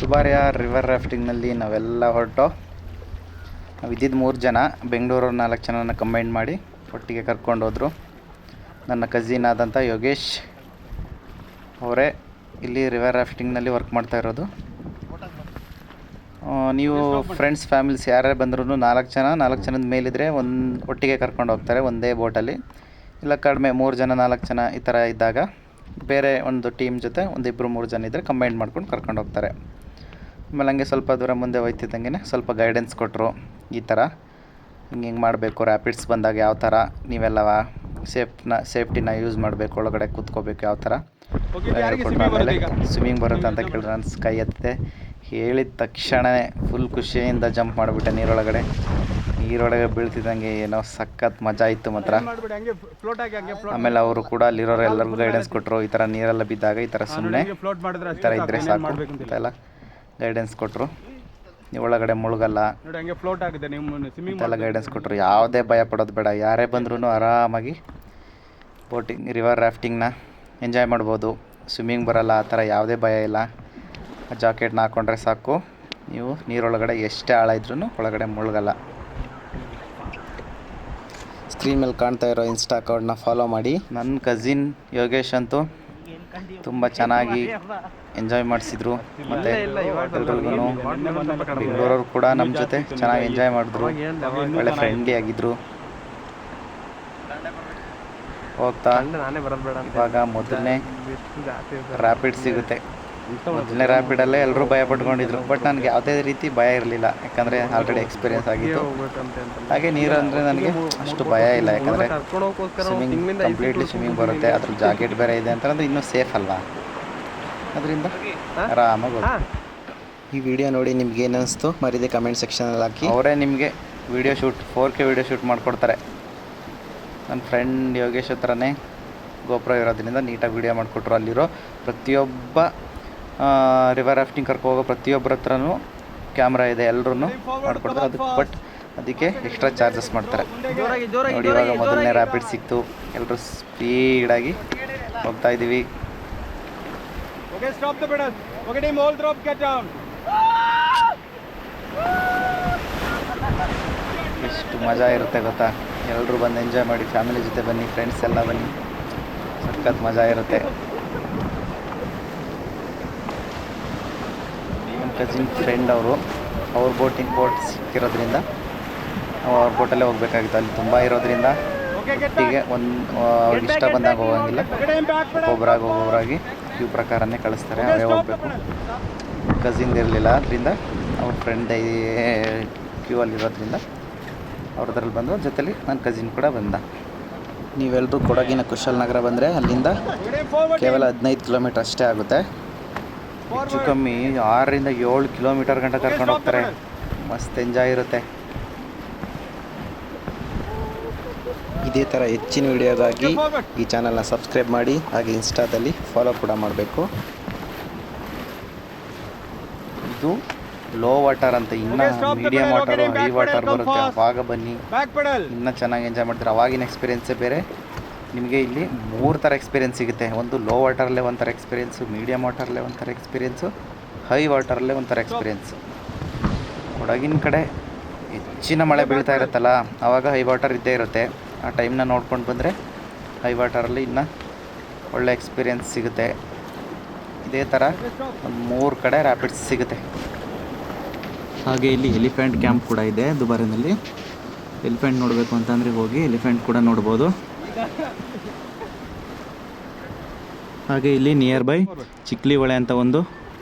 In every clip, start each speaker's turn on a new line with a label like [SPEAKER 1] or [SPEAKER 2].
[SPEAKER 1] ದುಬಾರಿಯ river ರಾಫ್ಟಿಂಗ್ನಲ್ಲಿ ನಾವೆಲ್ಲ ಹೊರಟೋ. ನಾವು ಇದ್ದಿದ್ದು ಮೂರು ಜನ, ಬೆಂಗಳೂರು ನಾಲ್ಕು ಜನನ ಕಂಬೈನ್ ಮಾಡಿ ಒಟ್ಟಿಗೆ ಕರ್ಕೊಂಡು ಹೋದರು. ನನ್ನ ಕಸಿನ್ ಆದಂಥ ಯೋಗೇಶ್ ಅವರೇ ಇಲ್ಲಿ ರಿವರ್ ರಾಫ್ಟಿಂಗ್ನಲ್ಲಿ ವರ್ಕ್ ಮಾಡ್ತಾ ಇರೋದು. ನೀವು ಫ್ರೆಂಡ್ಸ್ ಫ್ಯಾಮಿಲೀಸ್ ಯಾರ್ಯಾರು ಬಂದ್ರೂ ನಾಲ್ಕು ಜನ, ನಾಲ್ಕು ಜನದ ಮೇಲಿದ್ದರೆ ಒಂದು ಒಟ್ಟಿಗೆ ಕರ್ಕೊಂಡು ಹೋಗ್ತಾರೆ ಒಂದೇ ಬೋಟಲ್ಲಿ ಇಲ್ಲ ಕಡಿಮೆ ಮೂರು ಜನ, ನಾಲ್ಕು ಜನ ಈ ಥರ ಇದ್ದಾಗ ಬೇರೆ ಒಂದು ಟೀಮ್ ಜೊತೆ ಒಂದಿಬ್ಬರು ಮೂರು ಜನ ಇದ್ದರೆ ಕಂಬೈನ್ ಮಾಡ್ಕೊಂಡು ಕರ್ಕೊಂಡು ಹೋಗ್ತಾರೆ. ಆಮೇಲೆ ಹಂಗೆ ಸ್ವಲ್ಪ ದೂರ ಮುಂದೆ ಹೋಯ್ತಿದ್ದಂಗೆ ಸ್ವಲ್ಪ ಗೈಡೆನ್ಸ್ ಕೊಟ್ಟರು ಈ ಥರ. ಹಿಂಗೆ ಹಿಂಗೆ ಮಾಡಬೇಕು ರ್ಯಾಪಿಡ್ಸ್ ಬಂದಾಗ ಯಾವ ಥರ ನೀವೆಲ್ಲ ಸೇಫ್ನ ಸೇಫ್ಟಿನ ಯೂಸ್ ಮಾಡಬೇಕು ಒಳಗಡೆ ಕೂತ್ಕೋಬೇಕು ಯಾವ ಥರ. ಆಮೇಲೆ ಸ್ವಿಮ್ಮಿಂಗ್ ಬರುತ್ತೆ ಅಂತ ಕೇಳಿದ್ರೆ ನನ್ನ ಕೈ ಎತ್ತಿದೆ ಹೇಳಿದ ತಕ್ಷಣವೇ ಫುಲ್ ಖುಷಿಯಿಂದ ಜಂಪ್ ಮಾಡಿಬಿಟ್ಟೆ ನೀರೊಳಗಡೆ. ನೀರೊಳಗೆ ಬೀಳ್ತಿದ್ದಂಗೆ ಏನೋ ಸಖತ್ ಮಜಾ ಇತ್ತು ಮಾತ್ರ. ಆಮೇಲೆ ಅವರು ಕೂಡ ಅಲ್ಲಿರೋರು ಎಲ್ಲರಿಗೂ ಗೈಡೆನ್ಸ್ ಕೊಟ್ಟರು ಈ ಥರ ನೀರೆಲ್ಲ ಬಿದ್ದಾಗ ಈ ಥರ ಸುಮ್ಮನೆ ಈ ಥರ ಇದ್ದರೆ ಸಾಕು ಅಂತೆಲ್ಲ. ಗೈಡೆನ್ಸ್ ಕೊಟ್ಟರು ನೀವು ಒಳಗಡೆ ಮುಳುಗಲ್ಲ.
[SPEAKER 2] ನೋಡಿ ಹಂಗೆ ಫ್ಲೋಟ್ ಆಗಿದೆ. ನಿಮ್ಮ ಸ್ವಿಮ್ಮಿಂಗ್
[SPEAKER 1] ಅಂತೆಲ್ಲ ಗೈಡೆನ್ಸ್ ಕೊಟ್ಟರು ಯಾವುದೇ ಭಯ ಪಡೋದು ಬೇಡ. ಯಾರೇ ಬಂದ್ರೂ ಆರಾಮಾಗಿ ಬೋಟಿಂಗ್ ರಿವರ್ ರಾಫ್ಟಿಂಗ್ನ ಎಂಜಾಯ್ ಮಾಡ್ಬೋದು. ಸ್ವಿಮ್ಮಿಂಗ್ ಬರಲ್ಲ ಆ ಥರ ಯಾವುದೇ ಭಯ ಇಲ್ಲ. ಜಾಕೆಟ್ನ ಹಾಕ್ಕೊಂಡ್ರೆ ಸಾಕು. ನೀವು ನೀರೊಳಗಡೆ ಎಷ್ಟೇ ಆಳ ಇದ್ರೂ ಒಳಗಡೆ ಮುಳುಗಲ್ಲ. ಸ್ಕ್ರೀನ್ ಮೇಲೆ ಕಾಣ್ತಾ ಇರೋ ಇನ್ಸ್ಟಾ ಅಕೌಂಟ್ನ ಫಾಲೋ ಮಾಡಿ. ನನ್ನ ಕಝಿನ್ ಯೋಗೇಶ್ ಅಂತೂ ತುಂಬ ಚೆನ್ನಾಗಿ ಎಂಜಾಯ್ ಮಾಡಿಸಿದ್ರು. ಮತ್ತೆ ಎಲ್ರಿಗೂ ಬೆಂಗಳೂರವ್ರು ಕೂಡ ನಮ್ಮ ಜೊತೆ ಚೆನ್ನಾಗಿ ಎಂಜಾಯ್ ಮಾಡಿದ್ರು. ಒಳ್ಳೆ ಫ್ರೆಂಡ್ಲಿ ಆಗಿದ್ರು. ಹೋಗ್ತಾ ಇವಾಗ ಮೊದಲನೇ ರ್ಯಾಪಿಡ್ ಸಿಗುತ್ತೆ. ಮೊದಲನೇ ರ್ಯಾಪಿಡಲ್ಲೇ ಎಲ್ಲರೂ ಭಯ ಪಟ್ಕೊಂಡಿದ್ರು. ಬಟ್ ನನಗೆ ಯಾವುದೇ ರೀತಿ ಭಯ ಇರಲಿಲ್ಲ. ಯಾಕಂದರೆ ಆಲ್ರೆಡಿ ಎಕ್ಸ್ಪೀರಿಯನ್ಸ್ ಆಗಿತ್ತು. ಹಾಗೆ ನೀರು ಅಂದರೆ ನನಗೆ ಅಷ್ಟು ಭಯ ಇಲ್ಲ. ಯಾಕಂದರೆ ಸ್ವಿಮ್ಮಿಂಗ್ ಕಂಪ್ಲೀಟ್ಲಿ ಸ್ವಿಮ್ಮಿಂಗ್ ಬರುತ್ತೆ. ಅದ್ರ ಜಾಕೆಟ್ ಬೇರೆ ಇದೆ ಅಂತಂದ್ರೆ ಇನ್ನೂ ಸೇಫ್ ಅಲ್ವಾ? ಅದರಿಂದ ಆರಾಮಾಗಿ. ಈ ವಿಡಿಯೋ ನೋಡಿ ನಿಮ್ಗೆ ಏನು ಅನಿಸ್ತು? ಮರಿದೆ ಕಮೆಂಟ್ ಸೆಕ್ಷನಲ್ಲಿ ಹಾಕಿ. ಅವರೇ ನಿಮಗೆ video shoot four K video shoot ಮಾಡಿಕೊಡ್ತಾರೆ. ನನ್ನ ಫ್ರೆಂಡ್ ಯೋಗೇಶ್ ಹತ್ರನೇ ಗೋಪುರ ಇರೋದ್ರಿಂದ ನೀಟಾಗಿ ವಿಡಿಯೋ ಮಾಡಿಕೊಟ್ರು ಅಲ್ಲಿರೋ ಪ್ರತಿಯೊಬ್ಬ ರಿವರ್ ರಾಫ್ಟಿಂಗ್ ಕರ್ಕೊ ಹೋಗೋ ಪ್ರತಿಯೊಬ್ಬರ ಹತ್ರನೂ ಕ್ಯಾಮ್ರಾ ಇದೆ ಎಲ್ಲರೂ ಮಾಡ್ಕೊಡ್ತಾರೆ. ಅದಕ್ಕೆ ಬಟ್ ಅದಕ್ಕೆ ಎಕ್ಸ್ಟ್ರಾ ಚಾರ್ಜಸ್ ಮಾಡ್ತಾರೆ. ನೋಡಿ ಇವಾಗ ಮೊದಲನೇ ರ್ಯಾಪಿಡ್ ಸಿಕ್ತು. ಎಲ್ಲರೂ ಸ್ಪೀಡಾಗಿ ಹೋಗ್ತಾ ಇದ್ದೀವಿ ಎಷ್ಟು ಮಜಾ ಇರುತ್ತೆ ಗೊತ್ತಾ? ಎಲ್ಲರೂ ಬಂದು ಎಂಜಾಯ್ ಮಾಡಿ ಫ್ಯಾಮಿಲಿ ಜೊತೆ ಬನ್ನಿ ಫ್ರೆಂಡ್ಸ್ ಎಲ್ಲ ಬನ್ನಿ. ಸಖತ್ ಮಜಾ ಇರುತ್ತೆ. ಕಸಿನ್ ಫ್ರೆಂಡ್ ಅವರು, ಅವ್ರ ಬೋಟಿಂಗ್ ಬೋಟ್ ಸಿಕ್ಕಿರೋದ್ರಿಂದ ನಾವು ಅವ್ರ ಬೋಟಲ್ಲೇ ಹೋಗ್ಬೇಕಾಗಿತ್ತು. ಅಲ್ಲಿ ತುಂಬ ಇರೋದ್ರಿಂದ ಒಟ್ಟಿಗೆ ಒಂದು ಅವ್ರಿಗೆ ಇಷ್ಟ ಬಂದಾಗ ಹೋಗಂಗಿಲ್ಲ. ಒಬ್ಬರಾಗಿ ಒಬ್ಬೊಬ್ಬರಾಗಿ ಕ್ಯೂ ಪ್ರಕಾರನೇ ಕಳಿಸ್ತಾರೆ, ಅವರೇ ಹೋಗಬೇಕು. ಕಸಿನ್ದು ಇರಲಿಲ್ಲ ಅದರಿಂದ, ಅವ್ರ ಫ್ರೆಂಡ್ ಕ್ಯೂ ಅಲ್ಲಿರೋದ್ರಿಂದ ಅವ್ರದ್ರಲ್ಲಿ ಬಂದು ಜೊತೆಲಿ ನನ್ನ ಕಸಿನ್ ಕೂಡ ಬಂದ. ನೀವೆಲ್ಲರೂ ಕೊಡಗಿನ ಕುಶಾಲನಗರ ಬಂದರೆ ಅಲ್ಲಿಂದ ಕೇವಲ ಹದಿನೈದು ಕಿಲೋಮೀಟರ್ ಅಷ್ಟೇ ಆಗುತ್ತೆ. ಹೆಚ್ಚು ಕಮ್ಮಿ ಆರರಿಂದ ಏಳು ಕಿಲೋಮೀಟರ್ ಗಂಟ ಕರ್ಕೊಂಡು ಹೋಗ್ತಾರೆ. ಮಸ್ತ್ ಎಂಜಾಯ್ ಇರುತ್ತೆ. ಇದೇ ಥರ ಹೆಚ್ಚಿನ ವಿಡಿಯೋಗಾಗಿ ಈ ಚಾನಲ್ನ ಸಬ್ಸ್ಕ್ರೈಬ್ ಮಾಡಿ ಹಾಗೆ ಇನ್ಸ್ಟಾದಲ್ಲಿ ಫಾಲೋ ಕೂಡ ಮಾಡಬೇಕು. ಇದು ಲೋ ವಾಟರ್ ಅಂತ ಇನ್ನು ಮೀಡಿಯಂ ವಾಟರ್ ಹೈ ವಾಟರ್ ಬರುತ್ತೆ. ಅವಾಗ ಬನ್ನಿ. ಇನ್ನೂ ಚೆನ್ನಾಗಿ ಎಂಜಾಯ್ ಮಾಡ್ತಾರೆ? ಅವಾಗಿನ ಎಕ್ಸ್ಪೀರಿಯನ್ಸೇ ಬೇರೆ. ನಿಮಗೆ ಇಲ್ಲಿ ಮೂರು ಥರ ಎಕ್ಸ್ಪೀರಿಯೆನ್ಸ್ ಸಿಗುತ್ತೆ. ಒಂದು ಲೋ ವಾಟರಲ್ಲೇ ಒಂಥರ ಎಕ್ಸ್ಪೀರಿಯೆನ್ಸು ಮೀಡಿಯಮ್ ವಾಟರಲ್ಲೇ ಒಂಥರ ಎಕ್ಸ್ಪೀರಿಯೆನ್ಸು ಹೈ ವಾಟರಲ್ಲೇ ಒಂಥರ ಎಕ್ಸ್ಪೀರಿಯೆನ್ಸು ಕೊಡಗಿನ ಕಡೆ ಹೆಚ್ಚಿನ ಮಳೆ ಬೀಳ್ತಾ ಇರುತ್ತಲ್ಲ ಆವಾಗ ಹೈ ವಾಟರ್ ಇದ್ದೇ ಇರುತ್ತೆ. ಆ ಟೈಮ್ನ ನೋಡ್ಕೊಂಡು ಬಂದರೆ ಹೈ ವಾಟರಲ್ಲಿ ಇನ್ನು ಒಳ್ಳೆ ಎಕ್ಸ್ಪೀರಿಯೆನ್ಸ್ ಸಿಗುತ್ತೆ. ಇದೇ ಥರ ಒಂದು ಮೂರು ಕಡೆ ರ್ಯಾಪಿಡ್ಸ್ ಸಿಗುತ್ತೆ. ಹಾಗೆ ಇಲ್ಲಿ ಎಲಿಫೆಂಟ್ ಕ್ಯಾಂಪ್ ಕೂಡ ಇದೆ ದುಬಾರಿನಲ್ಲಿ. ಎಲಿಫೆಂಟ್ ನೋಡಬೇಕು ಅಂತಂದರೆ ಹೋಗಿ ಎಲಿಫೆಂಟ್ ಕೂಡ ನೋಡ್ಬೋದು. ಹಾಗೆ ಇಲ್ಲಿ ನಿಯರ್ ಬೈ ಚಿಕ್ಲಿ ಹೊಳೆ ಅಂತ ಒಂದು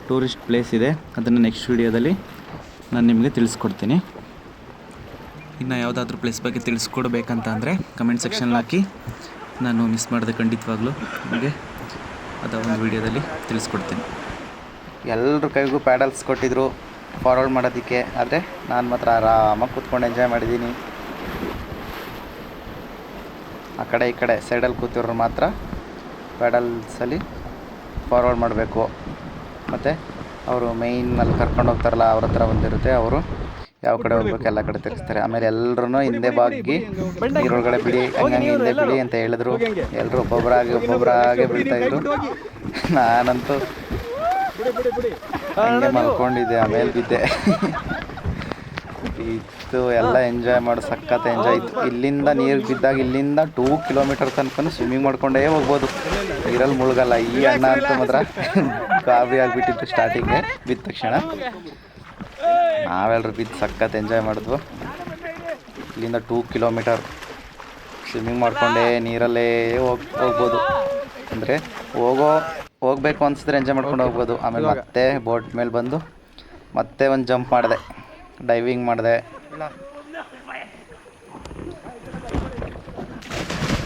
[SPEAKER 1] ಟೂರಿಸ್ಟ್ ಪ್ಲೇಸ್ ಇದೆ. ಅದನ್ನು ನೆಕ್ಸ್ಟ್ ವಿಡಿಯೋದಲ್ಲಿ ನಾನು ನಿಮಗೆ ತಿಳಿಸ್ಕೊಡ್ತೀನಿ. ಇನ್ನು ಯಾವುದಾದ್ರೂ ಪ್ಲೇಸ್ ಬಗ್ಗೆ ತಿಳಿಸ್ಕೊಡ್ಬೇಕಂತ ಅಂದರೆ ಕಮೆಂಟ್ ಸೆಕ್ಷನ್ ಹಾಕಿ. ನಾನು ಮಿಸ್ ಮಾಡಿದೆ ಖಂಡಿತವಾಗ್ಲೂ ನಿಮಗೆ ಅದ ಒಂದು ವಿಡಿಯೋದಲ್ಲಿ ತಿಳಿಸ್ಕೊಡ್ತೀನಿ. ಎಲ್ಲರ ಕೈಗೂ ಪ್ಯಾಡಲ್ಸ್ ಕೊಟ್ಟಿದ್ರು ಫಾರ್ವರ್ಡ್ ಮಾಡೋದಕ್ಕೆ, ಆದರೆ ನಾನು ಮಾತ್ರ ಆರಾಮಾಗಿ ಕೂತ್ಕೊಂಡು ಎಂಜಾಯ್ ಮಾಡಿದ್ದೀನಿ. ಆ ಕಡೆ ಈ ಕಡೆ ಸೈಡಲ್ಲಿ ಕೂತಿರೋರು ಮಾತ್ರ ಪ್ಯಾಡಲ್ಸಲ್ಲಿ ಫಾರ್ವರ್ಡ್ ಮಾಡಬೇಕು. ಮತ್ತು ಅವರು ಮೇಯ್ನಲ್ಲಿ ಕರ್ಕೊಂಡು ಹೋಗ್ತಾರಲ್ಲ ಅವ್ರ ಹತ್ರ ಒಂದಿರುತ್ತೆ ಅವರು ಯಾವ ಕಡೆ ಹೋಗ್ಬೇಕು ಎಲ್ಲ ಕಡೆ ತಿರ್ಗಿಸ್ತಾರೆ. ಆಮೇಲೆ ಎಲ್ಲರೂ ಹಿಂದೆ ಬಾಗಿ ನೀರೊಳಗಡೆ ಬಿಡಿ ಹಂಗೆ ಹಿಂದೆ ಬಿಡಿ ಅಂತ ಹೇಳಿದ್ರು. ಎಲ್ಲರೂ ಒಬ್ಬೊಬ್ಬರಾಗಿ ಒಬ್ಬೊಬ್ಬರಾಗೆ ಬಿಡ್ತಾ ಇದ್ರು. ನಾನಂತೂ ಹಂಗೆ ಮಲ್ಕೊಂಡಿದ್ದೆ ಆಮೇಲೆ ಬಿದ್ದೆ. ಇತ್ತು ಎಲ್ಲ ಎಂಜಾಯ್ ಮಾಡಿ ಸಖತ್ ಎಂಜಾಯ್ ಇತ್ತು. ಇಲ್ಲಿಂದ ನೀರು ಬಿದ್ದಾಗ ಇಲ್ಲಿಂದ ಟೂ ಕಿಲೋಮೀಟರ್ ತನಕ ಸ್ವಿಮ್ಮಿಂಗ್ ಮಾಡ್ಕೊಂಡೇ ಹೋಗ್ಬೋದು. ನೀರಲ್ಲಿ ಮುಳುಗಲ್ಲ ಈ ಅಣ್ಣ ಅಂತ ಮಾತ್ರ ಕಾವಿ ಆಗಿಬಿಟ್ಟಿತ್ತು ಸ್ಟಾರ್ಟಿಂಗ್ ಬಿದ್ದ ತಕ್ಷಣ. ನಾವೆಲ್ಲರೂ ಬಿದ್ದು ಸಖತ್ ಎಂಜಾಯ್ ಮಾಡಿದ್ವು. ಇಲ್ಲಿಂದ ಟೂ ಕಿಲೋಮೀಟರ್ ಸ್ವಿಮ್ಮಿಂಗ್ ಮಾಡಿಕೊಂಡೇ ನೀರಲ್ಲೇ ಹೋಗ್ ಹೋಗ್ಬೋದು. ಅಂದರೆ ಹೋಗೋ ಹೋಗ್ಬೇಕು ಅನ್ಸಿದ್ರೆ ಎಂಜಾಯ್ ಮಾಡ್ಕೊಂಡು ಹೋಗ್ಬೋದು. ಆಮೇಲೆ ಮತ್ತೆ ಬೋಟ್ ಮೇಲೆ ಬಂದು ಮತ್ತೆ ಒಂದು ಜಂಪ್ ಮಾಡಿದೆ ಡೈವಿಂಗ್ ಮಾಡಿದೆ.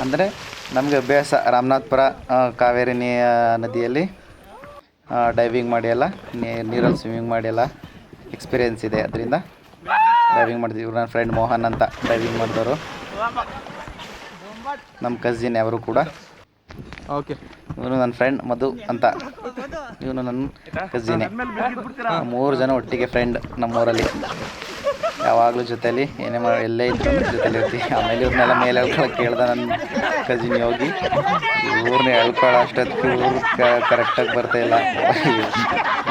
[SPEAKER 1] ಅಂದರೆ ನಮಗೆ ಅಭ್ಯಾಸ ರಾಮನಾಥ್ಪುರ ಕಾವೇರಿ ನೀ ನದಿಯಲ್ಲಿ. ಡೈವಿಂಗ್ ಮಾಡಿಯಲ್ಲ ನೀರಲ್ಲಿ ಸ್ವಿಮ್ಮಿಂಗ್ ಮಾಡಿಯಲ್ಲ ಎಕ್ಸ್ಪೀರಿಯೆನ್ಸ್ ಇದೆ ಅದರಿಂದ. ಡೈವಿಂಗ್ ಮಾಡಿದ್ವಿ ಇವ್ರು ನನ್ನ ಫ್ರೆಂಡ್ ಮೋಹನ್ ಅಂತ ಡೈವಿಂಗ್ ಮಾಡಿದವರು. ನಮ್ಮ ಕಸಿನ್ ಅವರು ಕೂಡ.
[SPEAKER 2] ಓಕೆ
[SPEAKER 1] ಇವನು ನನ್ನ ಫ್ರೆಂಡ್ ಮಧು ಅಂತ. ಇವನು ನನ್ನ ಕಸಿನೇ ಮೂರು ಜನ ಒಟ್ಟಿಗೆ ಫ್ರೆಂಡ್ ನಮ್ಮೂರಲ್ಲಿ. ಯಾವಾಗಲೂ ಜೊತೆಲಿ ಏನೇ ಮಾಡಿ ಎಲ್ಲೇ ಇದ್ರು ಜೊತೆಲಿ ಇರ್ತೀವಿ. ಆಮೇಲೆ ಇವ್ರನ್ನೆಲ್ಲ ಮೇಲೆ ಹೇಳ್ಕೊಳಕ್ಕೆ ಕೇಳ್ದೆ ನನ್ನ ಕಸಿನ್ ಹೋಗಿ ಇವ್ರನ್ನ ಹೇಳ್ಕೊಳ್ಳೋ ಅಷ್ಟೊತ್ತಿಗೆ ಇವ್ರು ಕರೆಕ್ಟಾಗಿ ಬರ್ತಾ ಇಲ್ಲ.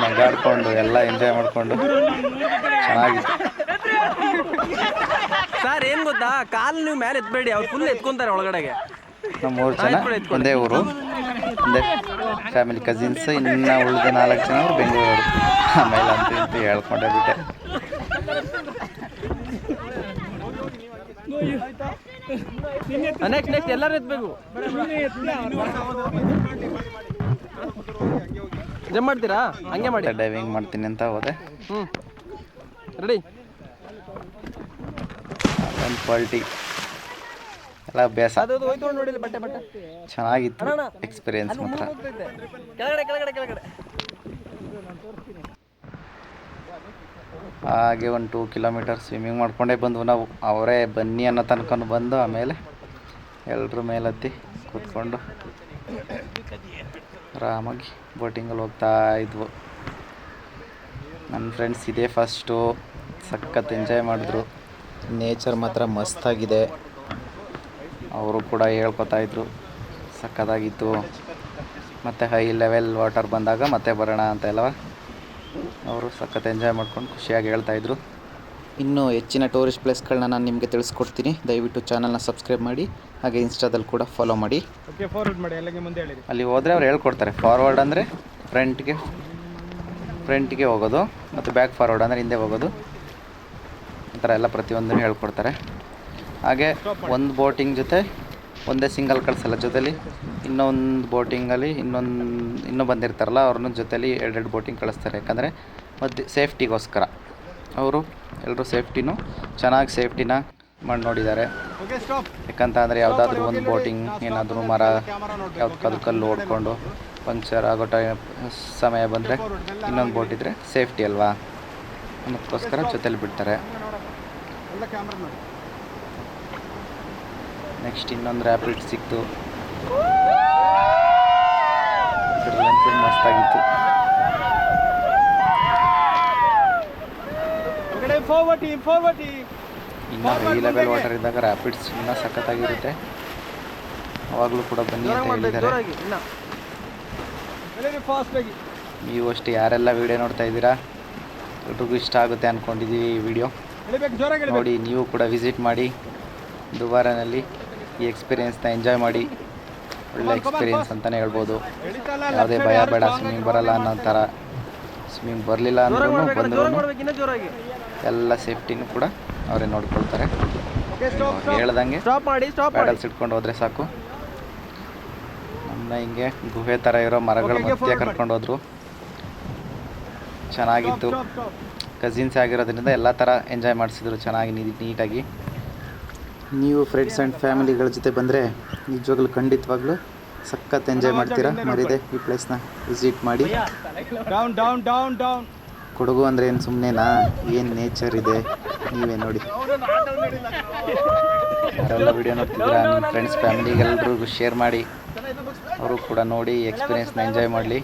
[SPEAKER 1] ನಗಾಡ್ಕೊಂಡು ಎಲ್ಲ ಎಂಜಾಯ್ ಮಾಡಿಕೊಂಡು. ಚೆನ್ನಾಗಿತ್ತು.
[SPEAKER 3] ಸರ್ ಏನು ಗೊತ್ತಾ? ಕಾಲು ನೀವು ಮೇಲೆ ಎತ್ಬೇಡಿ. ಅವ್ರು ಫುಲ್ ಎತ್ಕೊಂತಾರೆ ಒಳಗಡೆಗೆ.
[SPEAKER 1] ನಮ್ಮ ಮೂರು ಜನ ಒಂದೇ ಊರು. ಒಂದೇ ಫ್ಯಾಮಿಲಿ ಕಸಿನ್ಸ್ ಇನ್ನು ಉಳಿದ ನಾಲ್ಕು ಜನ ಅವ್ರು ಬೆಂಗಳೂರು ಆಮೇಲೆ ಅಂತ ಹೇಳ್ಕೊಂಡೆ ಬಿಟ್ಟೆ.
[SPEAKER 3] ನೆಕ್ಸ್ಟ್ ನೆಕ್ಸ್ಟ್ ಎಲ್ಲರೂ ಎತ್ಬೇಕು. ಜಂಪ್ ಮಾಡ್ತೀರಾ? ಹಂಗೆ ಮಾಡಿ.
[SPEAKER 1] ಡೈವಿಂಗ್ ಮಾಡ್ತೀನಿ ಅಂತ ಹೋದೆ.
[SPEAKER 3] ಹ್ಞೂ ರೆಡಿ
[SPEAKER 1] ಒಂದು ಕ್ವಾಲಿಟಿ ಎಲ್ಲ ಅಭ್ಯಾಸ. ಚೆನ್ನಾಗಿತ್ತು. ಎಕ್ಸ್ಪೀರಿಯನ್ಸ್ ಮಾತ್ರ.
[SPEAKER 3] ಕೆಳಗಡೆ ಕೆಳಗಡೆ ಕೆಳಗಡೆ.
[SPEAKER 1] ಹಾಗೆ ಒಂದು ಟೂ ಕಿಲೋಮೀಟರ್ ಸ್ವಿಮ್ಮಿಂಗ್ ಮಾಡಿಕೊಂಡೇ ಬಂದ್ವು ನಾವು. ಅವರೇ ಬನ್ನಿ ಅನ್ನೋ ತನಕ ಬಂದು ಆಮೇಲೆ ಎಲ್ಲರ ಮೇಲತ್ತಿ ಕೂತ್ಕೊಂಡು ಆರಾಮಾಗಿ ಬೋಟಿಂಗಲ್ಲಿ ಹೋಗ್ತಾ ಇದ್ವು. ನನ್ನ ಫ್ರೆಂಡ್ಸ್ ಇದೇ ಫಸ್ಟು ಸಖತ್ ಎಂಜಾಯ್ ಮಾಡಿದ್ರು. ನೇಚರ್ ಮಾತ್ರ ಮಸ್ತಾಗಿದೆ. ಅವರು ಕೂಡ ಹೇಳ್ಕೊತಾ ಇದ್ರು. ಸಖತ್ತಾಗಿತ್ತು. ಮತ್ತು ಹೈ ಲೆವೆಲ್ ವಾಟರ್ ಬಂದಾಗ ಮತ್ತೆ ಬರೋಣ ಅಂತ ಎಲ್ಲ ಅವರು ಸಖತ್ ಎಂಜಾಯ್ ಮಾಡ್ಕೊಂಡು ಖುಷಿಯಾಗಿ ಹೇಳ್ತಾಯಿದ್ರು ಇನ್ನು ಹೆಚ್ಚಿನ ಟೂರಿಸ್ಟ್ ಪ್ಲೇಸ್ಗಳನ್ನ ನಾನು ನಿಮಗೆ ತಿಳಿಸ್ಕೊಡ್ತೀನಿ. ದಯವಿಟ್ಟು ಚಾನಲ್ನ ಸಬ್ಸ್ಕ್ರೈಬ್ ಮಾಡಿ ಹಾಗೆ ಇನ್ಸ್ಟಾದಲ್ಲಿ ಕೂಡ ಫಾಲೋ ಮಾಡಿ.
[SPEAKER 2] ಓಕೆ ಫಾರ್ವರ್ಡ್ ಮಾಡಿ ಅಲ್ಲಿಗೆ ಮುಂದೆ ಹೇಳಿರಿ.
[SPEAKER 1] ಅಲ್ಲಿ ಹೋದರೆ ಅವ್ರು ಹೇಳ್ಕೊಡ್ತಾರೆ ಫಾರ್ವರ್ಡ್ ಅಂದರೆ ಫ್ರಂಟ್ಗೆ ಫ್ರಂಟ್ಗೆ ಹೋಗೋದು ಮತ್ತು ಬ್ಯಾಕ್ ಫಾರ್ವರ್ಡ್ ಅಂದರೆ ಹಿಂದೆ ಹೋಗೋದು. ಈ ಥರ ಎಲ್ಲ ಪ್ರತಿಯೊಂದನ್ನು ಹೇಳ್ಕೊಡ್ತಾರೆ. ಹಾಗೆ ಒಂದು ಬೋಟಿಂಗ್ ಜೊತೆ ಒಂದೇ ಸಿಂಗಲ್ ಕಳಿಸಲ್ಲ ಜೊತೆಲಿ ಇನ್ನೊಂದು ಬೋಟಿಂಗಲ್ಲಿ ಇನ್ನೊಂದು ಇನ್ನೂ ಬಂದಿರ್ತಾರಲ್ಲ ಅವ್ರನ್ನ ಜೊತೆಲಿ ಎರಡೆರಡು ಬೋಟಿಂಗ್ ಕಳಿಸ್ತಾರೆ. ಯಾಕಂದರೆ ಮತ್ತು ಸೇಫ್ಟಿಗೋಸ್ಕರ. ಅವರು ಎಲ್ಲರೂ ಸೇಫ್ಟಿನೂ ಚೆನ್ನಾಗಿ ಸೇಫ್ಟಿನ ಮಾಡಿ ನೋಡಿದ್ದಾರೆ. ಯಾಕಂತ ಅಂದರೆ ಯಾವುದಾದ್ರೂ ಒಂದು ಬೋಟಿಂಗ್ ಏನಾದರೂ ಮರ ಯಾವುದಕ್ಕಾದ್ರೂ ಕಲ್ಲು ಓಡ್ಕೊಂಡು ಪಂಕ್ಚರ್ ಆಗೋ ಟೈ ಸಮಯ ಬಂದರೆ ಇನ್ನೊಂದು ಬೋಟ್ ಇದ್ದರೆ ಸೇಫ್ಟಿ ಅಲ್ವಾ? ಅನ್ನೋದಕ್ಕೋಸ್ಕರ ಜೊತೇಲಿ ಬಿಡ್ತಾರೆ. ನೆಕ್ಸ್ಟ್ ಇನ್ನೊಂದು ರ್ಯಾಪಿಡ್ ಸಿಕ್ತು. ಮಸ್ತಾಗಿತ್ತು. ಇನ್ನು ಹೈ ಲೆವೆಲ್ ವಾಟರ್ ಇದ್ದಾಗ ರ್ಯಾಪಿಡ್ಸ್ ಇನ್ನೂ ಸಖತ್ತಾಗಿರುತ್ತೆ. ಅವಾಗಲೂ ಕೂಡ ಬನ್ನಿ ಅಂತ ಹೇಳಿದ್ದಾರೆ. ನೀವು ಅಷ್ಟು ಯಾರೆಲ್ಲ ವಿಡಿಯೋ ನೋಡ್ತಾ ಇದ್ದೀರಾ? ಎಲ್ರಿಗೂ ಇಷ್ಟ ಆಗುತ್ತೆ ಅಂದ್ಕೊಂಡಿದ್ದೀವಿ ಈ ವಿಡಿಯೋ ನೋಡಿ ನೀವು ಕೂಡ ವಿಸಿಟ್ ಮಾಡಿ ದುಬಾರನಲ್ಲಿ. ಈ ಎಕ್ಸ್ಪೀರಿಯೆನ್ಸ್ನ ಎಂಜಾಯ್ ಮಾಡಿ ಒಳ್ಳೆ ಎಕ್ಸ್ಪೀರಿಯೆನ್ಸ್ ಅಂತಲೇ ಹೇಳ್ಬೋದು. ಯಾವುದೇ ಭಯ ಬೇಡ ಸ್ವಿಮ್ಮಿಂಗ್ ಬರಲ್ಲ ಅನ್ನೋ ಥರ ಸ್ವಿಮ್ಮಿಂಗ್ ಬರಲಿಲ್ಲ ಅಂದ್ರೂ ಬಂದರೂ ಎಲ್ಲ ಸೇಫ್ಟಿನೂ ಕೂಡ ಅವರೇ ನೋಡ್ಕೊಳ್ತಾರೆ. ಹೇಳ್ದಂಗೆ ಪ್ಯಾಡಲ್ಸ್ ಇಟ್ಕೊಂಡು ಹೋದರೆ ಸಾಕು. ನಮ್ಮನ್ನ ಹಿಂಗೆ ಗುಹೆ ಥರ ಇರೋ ಮರಗಳ ಮಧ್ಯೆ ಕರ್ಕೊಂಡು ಹೋದ್ರು. ಚೆನ್ನಾಗಿತ್ತು. ಕಸಿನ್ಸ್ ಆಗಿರೋದ್ರಿಂದ ಎಲ್ಲ ಥರ ಎಂಜಾಯ್ ಮಾಡಿಸಿದ್ರು ಚೆನ್ನಾಗಿ ನೀಟಾಗಿ. ನೀವು ಫ್ರೆಂಡ್ಸ್ ಆ್ಯಂಡ್ ಫ್ಯಾಮಿಲಿಗಳ ಜೊತೆ ಬಂದರೆ ನಿಜವಾಗ್ಲೂ ಖಂಡಿತವಾಗ್ಲೂ ಸಖತ್ ಎಂಜಾಯ್ ಮಾಡ್ತೀರಾ? ಮರಿದೆ ಈ ಪ್ಲೇಸ್ನ ವಿಸಿಟ್ ಮಾಡಿ.
[SPEAKER 2] Down down down down
[SPEAKER 1] Kodagu ಅಂದರೆ ಏನು ಸುಮ್ಮನೆನಾ ಏನು ನೇಚರ್ ಇದೆ? ನೀವೇ ನೋಡಿ. ಎಲ್ಲ ವಿಡಿಯೋ ನೋಡ್ತಿದ್ದೀರಾ? ನಿಮ್ಮ ಫ್ರೆಂಡ್ಸ್ ಫ್ಯಾಮಿಲಿಗೆಲ್ರಿಗೂ ಶೇರ್ ಮಾಡಿ. ಅವರು ಕೂಡ ನೋಡಿ ಎಕ್ಸ್ಪೀರಿಯೆನ್ಸ್ನ ಎಂಜಾಯ್ ಮಾಡಲಿ.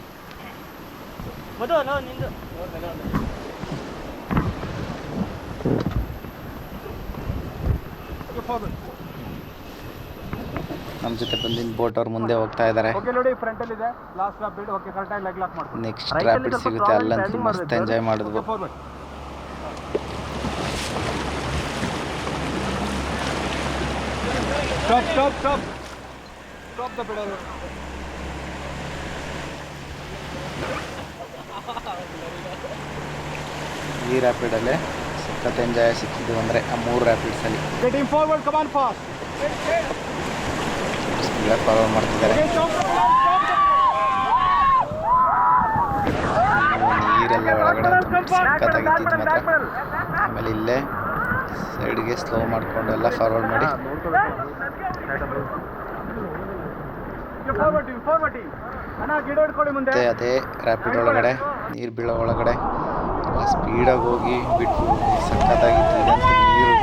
[SPEAKER 1] ನಮ್ಮ ಜೊತೆ ಬಂದಿನ ಬೋಟ್ ಅವ್ರ ಮುಂದೆ ಹೋಗ್ತಾ ಇದ್ದಾರೆ.
[SPEAKER 2] ಓಕೆ ನೋಡಿ ಫ್ರಂಟ್ ಅಲ್ಲಿ ಇದೆ. Last okay leg lock
[SPEAKER 1] next rapid ಸಿಗುತ್ತೆ ಅಲ್ಲಂತೂ ಮಸ್ತ್ ಎಂಜಾಯ್ ಮಾಡಿದ್ವು
[SPEAKER 2] stop stop stop stop the pedal
[SPEAKER 1] ಈ ಎಂಜಾಯ್ ಸಿಕ್ಕಿದ್ದು ಅಂದರೆ ಆ ಮೂರು ರ್ಯಾಪಿಡ್ಸಲ್ಲಿ
[SPEAKER 2] getting forward come on fast
[SPEAKER 1] ಸ್ಪೀಡಾಗಿ ಫಾಲೋ ಮಾಡ್ತಿದ್ದಾರೆ. ನೀರೆಲ್ಲ ಒಳಗಡೆ ಸಖತ್ತಾಗಿತ್ತು ಮಾತ್ರ ಆಮೇಲೆ ಇಲ್ಲೇ ಸೈಡ್ಗೆ ಸ್ಲೋ ಮಾಡಿಕೊಂಡು ಎಲ್ಲ ಫಾರ್ವರ್ಡ್ ಮಾಡಿ.
[SPEAKER 2] ಫಾರ್ವರ್ಡ್ ಫಾರ್ವರ್ಡ್
[SPEAKER 1] ಮತ್ತೆ ಅದೇ ರ್ಯಾಪಿಡ್ ಒಳಗಡೆ ನೀರು ಬೀಳೋ ಒಳಗಡೆ. ಸ್ಪೀಡಾಗಿ ಹೋಗಿ ಬಿಟ್ಟು ಸಕ್ಕತ್ತಾಗಿತ್ತು ಇದಂತೂ ನೀರು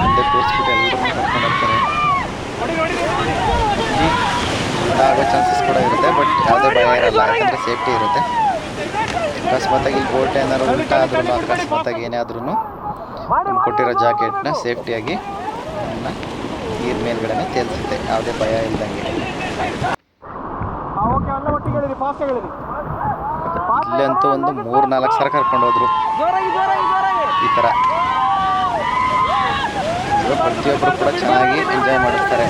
[SPEAKER 1] ಮುಂದೆ ತೋರಿಸ್ಬಿಟ್ಟು ಎಲ್ಲರೂ ಕರ್ಕೊಂಡು ಹೋಗ್ತಾರೆ. ಆಗೋ ಚಾನ್ಸಸ್ ಕೂಡ ಇರುತ್ತೆ ಬಟ್ ಯಾವುದೇ ಭಯ ಇರಲ್ಲ. ಯಾಕಂದರೆ ಸೇಫ್ಟಿ ಇರುತ್ತೆ. ಅಕಸ್ಮಾತಾಗಿ ಇಲ್ಲಿ ಬೋಟ್ ಏನಾದ್ರು ಉಲ್ಟ ಆದ್ರೂ ಅಕಸ್ಮಾತಾಗಿ ಏನೇ ಆದ್ರೂ ಕೊಟ್ಟಿರೋ ಜಾಕೆಟ್ನ ಸೇಫ್ಟಿಯಾಗಿ ನೀರು ಮೇಲ್ಗಡೆನೆ ತೇಲ್ಸುತ್ತೆ. ಯಾವುದೇ ಭಯ ಇಲ್ದಂಗೆ. ಇಲ್ಲಂತೂ ಒಂದು ಮೂರು ನಾಲ್ಕು ಸಲ ಕರ್ಕೊಂಡು ಹೋದ್ರು. ಈ ಥರ ಪ್ರತಿಯೊಬ್ಬರು ಕೂಡ ಚೆನ್ನಾಗಿ ಎಂಜಾಯ್ ಮಾಡಿಸ್ತಾರೆ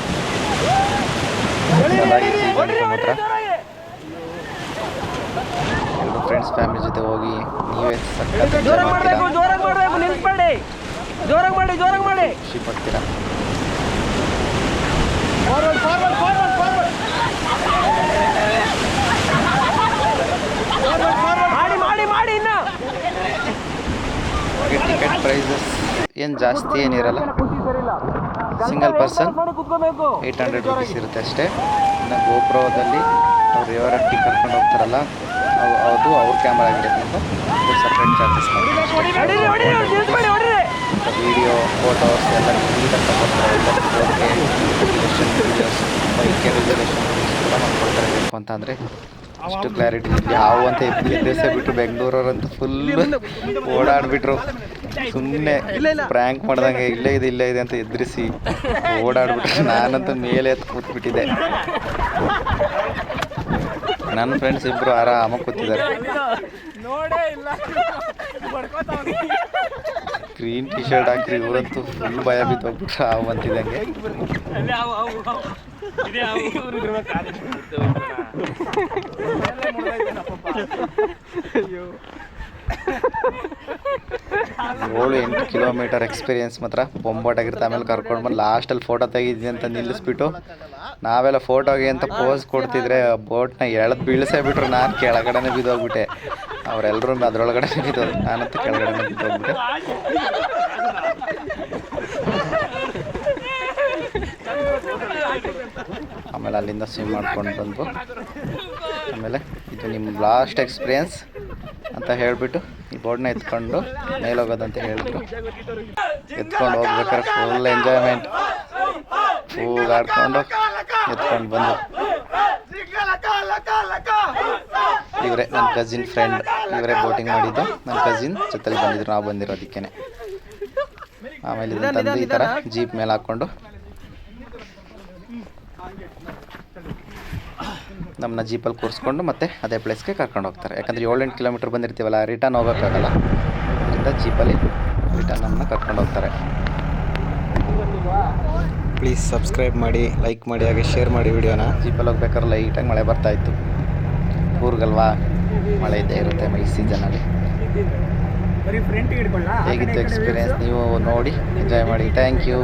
[SPEAKER 1] ಸಮುದ್ರ. ಎಲ್ಲರೂ ಫ್ರೆಂಡ್ಸ್ ಫ್ಯಾಮಿಲಿ ಜೊತೆ ಹೋಗಿ ನೀವೇ ಖುಷಿ ಎಂಜಾಯ್
[SPEAKER 3] ಜೋರಾಗಿ
[SPEAKER 1] ಮಾಡ್ತೀರಾ
[SPEAKER 3] ಮಾಡಬೇಕು ಜೋರಾಗಿ ಮಾಡಬೇಕು ನಿಲ್ಸ್ಬೇಡಿ ಜೋರಾಗಿ ಮಾಡಿ ಜೋರಾಗಿ ಮಾಡಿ
[SPEAKER 1] ಖುಷಿ ಪಡ್ತೀರಾ
[SPEAKER 2] ಫಾರ್ವರ್ಡ್ ಫಾರ್ವರ್ಡ್ ಫಾರ್ವರ್ಡ್ ಫಾರ್ವರ್ಡ್
[SPEAKER 3] ಮಾಡಿ ಮಾಡಿ ಮಾಡಿ ಇನ್ನ
[SPEAKER 1] ಟಿಕೆಟ್ ಪ್ರೈಸಸ್ ಏನು ಜಾಸ್ತಿ ಏನಿರಲ್ಲ. Single person eight hundred rupees ಇರುತ್ತೆ ಅಷ್ಟೇ. ಇನ್ನು ಗೋಪ್ರೋದಲ್ಲಿ ಅವ್ರು ಯಾವ ಅಟ್ಟಿ ಕರ್ಕೊಂಡು ಹೋಗ್ತಾರಲ್ಲ, ಅವು, ಅದು ಅವ್ರ ಕ್ಯಾಮ್ರಾ ಆಗಿರೋದ್ರಿಂದ ಸಪ್ರೇಟ್ ಚಾರ್ಜಸ್
[SPEAKER 3] ಮಾಡಿ
[SPEAKER 1] ವೀಡಿಯೋ ಫೋಟೋಸ್ ಎಲ್ಲ ನೀಟಾಗಿ ತಗೊಳ್ತಾರೆ ಎಲ್ಲ ರೆಸಲ್ಯೂಷನ್ ವೀಡಿಯೋಸ್ ಬೈಕ್ ರಿಸರ್ವೇಷನ್ ಕೂಡ ಮಾಡ್ಕೊಡ್ತಾರೆ ಬೇಕು ಅಂತ ಅಂದರೆ ಅಷ್ಟು ಕ್ಲಾರಿಟಿ ಯಾವ ಅಂತ ಎದ್ದೇಸೇ ಬಿಟ್ಟರು ಬೆಂಗಳೂರವ್ರಂತೂ ಫುಲ್ ಓಡಾಡ್ಬಿಟ್ರು. ಸುಮ್ಮನೆ ಪ್ರ್ಯಾಂಕ್ ಮಾಡ್ದಂಗೆ ಇಲ್ಲೇ ಇದೆ ಇಲ್ಲೇ ಇದೆ ಅಂತ ಎದ್ರಿಸಿ ಓಡಾಡ್ಬಿಟ್ರು. ನಾನಂತೂ ಮೇಲೆ ಎತ್ತು ಕೂತ್ಬಿಟ್ಟಿದ್ದೆ. ನನ್ನ ಫ್ರೆಂಡ್ಸ್ ಇಬ್ಬರು ಆರಾಮ ಕೂತಿದ್ದಾರೆ. ಗ್ರೀನ್ ಟಿ ಶರ್ಟ್ ಹಾಕ್ರಿ ಇವರಂತೂ ಫುಲ್ ಭಯ ಬಿದ್ದೋಗ್ಬಿಟ್ರು ಹಾವು ಅಂತಿದ್ದಂಗೆ ಏಳು ಎಂಟು ಕಿಲೋಮೀಟರ್ ಎಕ್ಸ್ಪೀರಿಯನ್ಸ್ ಮಾತ್ರ ಬೊಂಬಾಟಾಗಿರ್ತ ಆಮೇಲೆ ಕರ್ಕೊಂಡು ಬಂದು ಲಾಸ್ಟಲ್ಲಿ ಫೋಟೋ ತೆಗಿದ್ವಿ ಅಂತ ನಿಲ್ಲಿಸ್ಬಿಟ್ಟು ನಾವೆಲ್ಲ ಫೋಟೋಗೆ ಅಂತ ಪೋಸ್ ಕೊಡ್ತಿದ್ರೆ ಬೋಟ್ನ ಎಳೆದು ಬೀಳಿಸೇ ಬಿಟ್ರು ನಾನು ಕೆಳಗಡೆನೆ ಬಿದ್ದೋಗ್ಬಿಟ್ಟೆ. ಅವರೆಲ್ಲರೂ ಅದರೊಳಗಡೆ ಬಿದ್ದೋದು ನಾನಂತೂ ಕೆಳಗಡೆನೆ ಬಿದ್ದೋಗ್ಬಿಟ್ಟೆ. ಆಮೇಲೆ ಅಲ್ಲಿಂದ ಸ್ವಿಮ್ ಮಾಡ್ಕೊಂಡು ಬಂದು ಆಮೇಲೆ ಇದು ನಿಮ್ಮ ಲಾಸ್ಟ್ ಎಕ್ಸ್ಪೀರಿಯನ್ಸ್ ಅಂತ ಹೇಳಿಬಿಟ್ಟು ಈ ಬೋರ್ಡ್ನ ಎತ್ಕೊಂಡು ಮೇಲೆ ಹೋಗೋದಂತ ಹೇಳ್ಬಿಟ್ಟು ಎತ್ಕೊಂಡು ಹೋಗ್ಬೇಕಾದ್ರೆ ಫುಲ್ ಎಂಜಾಯ್ಮೆಂಟ್ ಫುಲ್ ಆಡ್ಕೊಂಡು ಎತ್ಕೊಂಡು ಬಂದು ಇವರೇ ನನ್ನ ಕಸಿನ್ ಫ್ರೆಂಡ್ ಇವರೇ ಬೋಟಿಂಗ್ ಮಾಡಿದ್ದು. ನನ್ನ ಕಸಿನ್ ಜೊತೆಲಿ ಬಂದಿದ್ರು. ನಾವು ಬಂದಿರೋದಕ್ಕೇನೆ. ಆಮೇಲೆ ಇದನ್ನ ತಂದು ಈ ಥರ ಜೀಪ್ ಮೇಲೆ ಹಾಕ್ಕೊಂಡು ನಮ್ಮನ್ನ ಜೀಪಲ್ಲಿ ಕೂರಿಸ್ಕೊಂಡು ಮತ್ತೆ ಅದೇ ಪ್ಲೇಸ್ಗೆ ಕರ್ಕೊಂಡು ಹೋಗ್ತಾರೆ. ಯಾಕಂದರೆ ಏಳೆಂಟು ಕಿಲೋಮೀಟ್ರ್ ಬಂದಿರ್ತೀವಲ್ಲ ರಿಟರ್ನ್ ಹೋಗೋಕ್ಕಾಗಲ್ಲ. ಅದರಿಂದ ಜೀಪಲ್ಲಿ ರಿಟರ್ನ್ ನಮ್ಮನ್ನ ಕರ್ಕೊಂಡು ಹೋಗ್ತಾರೆ. ಪ್ಲೀಸ್ ಸಬ್ಸ್ಕ್ರೈಬ್ ಮಾಡಿ ಲೈಕ್ ಮಾಡಿ ಹಾಗೆ ಶೇರ್ ಮಾಡಿ ವಿಡಿಯೋನ ಜೀಪಲ್ಲಿ ಹೋಗ್ಬೇಕಾದ್ರೆ ಲೈಟಾಗಿ ಮಳೆ ಬರ್ತಾ ಇತ್ತು. ಊರ್ಗಲ್ವಾ? ಮಳೆ ಇದ್ದೇ ಇರುತ್ತೆ ಮೈ ಸೀಸನಲ್ಲಿ
[SPEAKER 2] ಬರೀ ಫ್ರಂಟ್ ಹಿಡ್ಕೊಳ್ಳ?
[SPEAKER 1] ಹೇಗಿತ್ತು ಎಕ್ಸ್ಪೀರಿಯನ್ಸ್ ನೀವು ನೋಡಿ ಎಂಜಾಯ್ ಮಾಡಿ. Thank you